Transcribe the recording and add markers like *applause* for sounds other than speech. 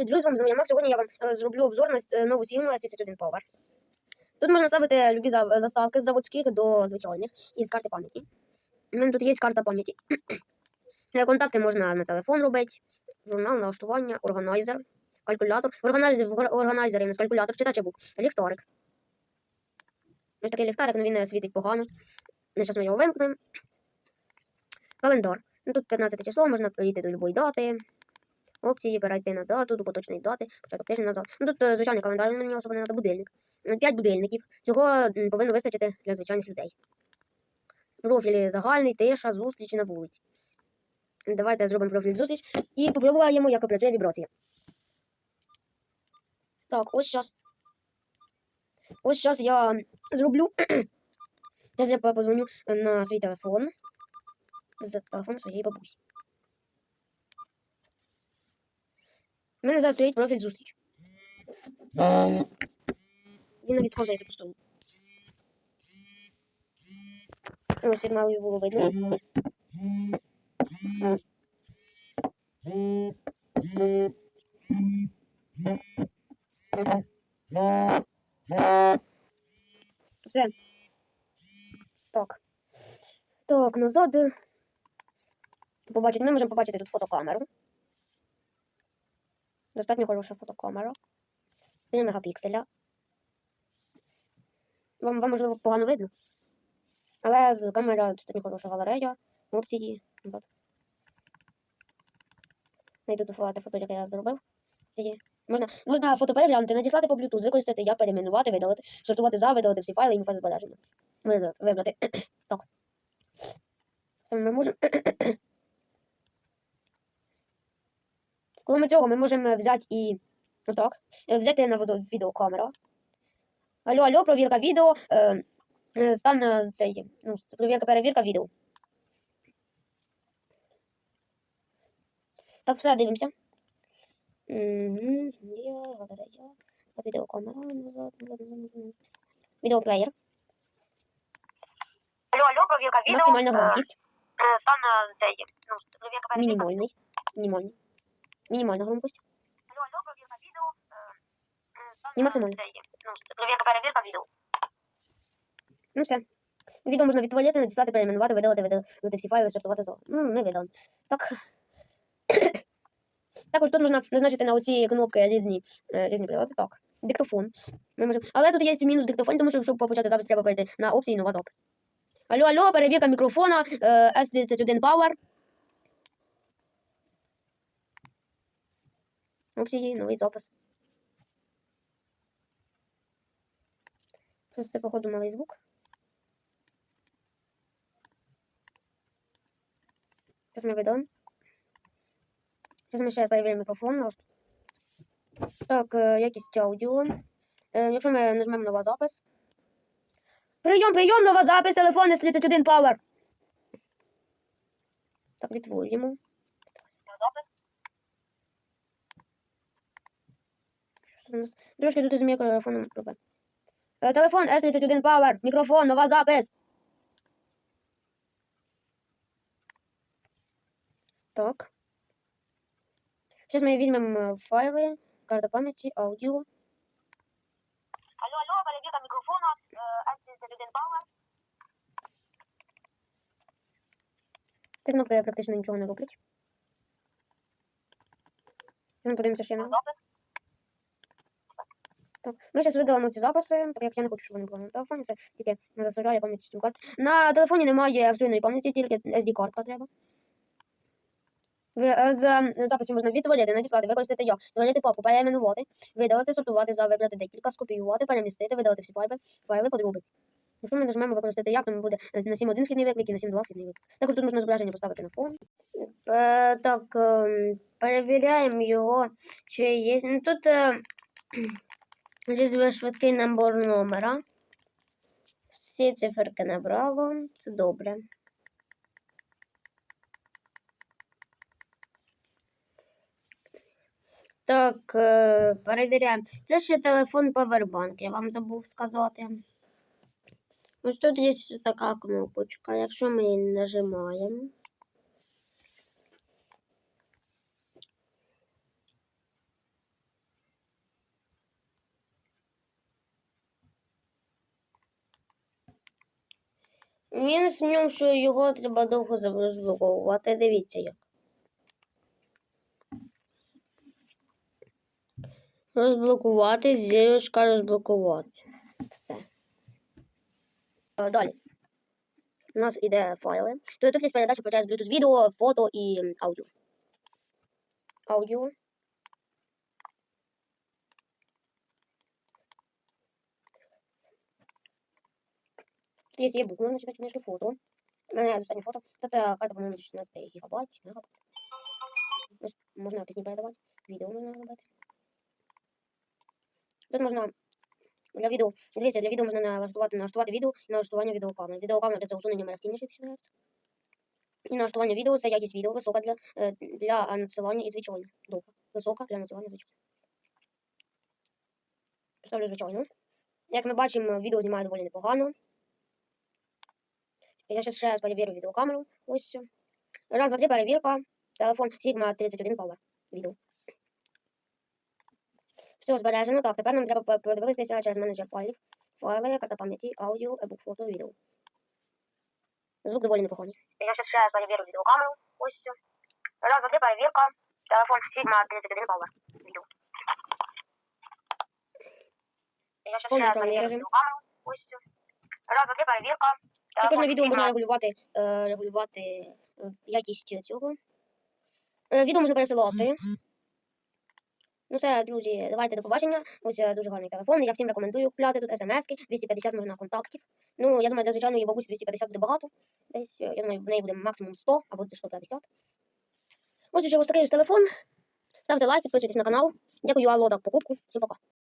Привіт, друзі, з вами Сьогодні я вам е, зроблю обзор на е, нову сім'ю S31 Power. Тут можна ставити любі заставки з заводських до звичайних із карти пам'яті. У мене тут є карта пам'яті. *clears throat* Е, Контакти можна на телефон робити, журнал, налаштування, органайзер, калькулятор. В органайзері, в органайзері у нас калькулятор, читача бук, ліхтарик. Ось такий ліхтарик, але він світить погано. Зараз ми його вимкнемо. Календар. Ну, тут 15 число, можна перейти до будь-якої дати. Опції перейти на дату, до поточної дати, початок тижня назад. Ну тут е, звичайний календар, мені особо не треба будильник. 5 будильників. Цього повинно вистачити для звичайних людей. Профілі загальний, тиша, зустрічі на вулиці. Давайте зробимо профіль зустріч і попробуємо, як працює вібрація. Так, ось зараз. Ось зараз я зроблю. Зараз я по- позвоню на свій телефон. З телефону своєї бабусі. У мене зараз стоїть профіль зустріч. Він навіть сповзається по столу. Ось як мало було видно. Все. Так. Так, назад. Побачити. Ми можемо побачити тут фотокамеру. Достатньо хороша фотокамера. 3 мегапікселя. Вам, вам можливо погано видно. Але камера достатньо хороша галерея, опції. Назад. Найду до фото, яке я зробив. Можна, можна фото переглянути, надіслати по Bluetooth, використати, як перейменувати, видалити, сортувати за, видалити всі файли і файл збереження. Вибрати. *coughs* так. Це ми можемо. Крім цього, ми можемо взяти і отак, е, взяти на відеокамеру. Алло, алло, провірка відео. Е, е, стан цей, ну, провірка, перевірка відео. Так, все, дивимося. Відеокамера, назад, назад, назад. Відеоплеєр, Алло, алло, провірка відео. максимальна громкість, Стан цей, ну, провірка перевірка. мінімальний, мінімальний, мінімальна громкость Алло, провірка відео. е, е, і максимальна. цей, ну, перевірка відео. Ну все. Відео можна відтворити, надіслати, перейменувати, видалити, видалити всі файли, сортувати за. Ну, не видали. Так. *coughs* Також тут можна назначити на оці кнопки різні, е, різні прилади. Так. Диктофон. Ми можемо... Але тут є мінус диктофон, тому що щоб почати запис, треба перейти на опції нова запис. Алло, алло, перевірка мікрофона е, S31 Power. Опції, новий запис. Просто походу, малий звук. Сейчас мы видалим. Сейчас ми ще перевіримо мікрофон. Так, е, якість аудіо. Е, Якщо ми нажмемо нова запис. Прийом, прийом, нова запис, телефон S31 Power. Так, відтворюємо. Запис. Що у нас? Трошки тут із мікрофоном. Е, Телефон S31 Power, мікрофон, нова запис. Так. Зараз ми візьмемо е, файли, карта пам'яті, аудіо. Алло, алло, S31 Power. Ця кнопка практично нічого не роблять. Ну, подивимося ще на. Запис. Ми зараз видалимо ці записи, так як я не хочу, щоб вони були на телефоні, це тільки не засоряє пам'яті сім карт. На телефоні немає встроєної пам'яті, тільки SD-картка треба. Ви, е, з е, записів можна відтворити, надіслати, використати його, створити папку, переіменувати, видалити, сортувати, за, вибрати декілька, скопіювати, перемістити, видалити всі файли, файли подробиць. Якщо ми нажмемо використати як, то буде на 7.1 вхідний виклик і на 7.2 вхідний виклик. Також тут можна зображення поставити на фон. Е, так, е, перевіряємо його, чи є. Ну, тут е, Різьбе швидкий набор номера. Всі циферки набрало. Це добре. Так, е, перевіряємо. Це ще телефон Powerbank, я вам забув сказати. Ось тут є така кнопочка. Якщо ми її нажимаємо, Мінус в ньому, що його треба довго розблоковувати. Дивіться як. Розблокувати, зірочка розблокувати. Все. Е, Далі. У нас іде файли. Тут є передача почати з Bluetooth відео, фото і аудіо. Аудіо. Тут є e-book, можна читати фото. У мене фото. Тут е, карта, по-моєму, 16 гігабайт, чи мегабайт. Ось Можна пісні передавати, відео можна робити. Тут можна для відео, дивіться, для відео можна налаштувати, налаштувати відео і налаштування відеокамери. Відеокамера це усунення мерехтіння 60 Гц. І налаштування відео це якість відео висока для, для надсилання і звичайно. Довга. Висока для надсилання звичайно. Ставлю звичайно. Як ми бачимо, відео знімає доволі непогано. Я ще раз перевірю відеокамеру. Ось. Раз, два, три, перевірка. Телефон Sigma 31 Power. Відео. Все збережено. Так, тепер нам треба продивитися через менеджер файлів. Файли, карта пам'яті, аудіо, ебук, фото, відео. Звук доволі непоганий. Я сейчас раз перевірю відеокамеру. Ось. все. Раз, два, три, перевірка. Телефон Sigma 31 Power. Відео. Я сейчас раз перевірю відеокамеру. Ось. все. Раз, два, три, перевірка. Також на відео можна регулювати, е, регулювати е, якість цього. Е, відео можна пересилати. Ну все, друзі, давайте до побачення. Ось дуже гарний телефон. Я всім рекомендую купляти тут смс-ки, 250 можна контактів. Ну, я думаю, для звичайної бабусі 250 буде багато. Десь, я думаю, в неї буде максимум 100 або 150. Ось уже ось такий ось телефон. Ставте лайк, підписуйтесь на канал. Дякую, Алло, за покупку. Всім пока.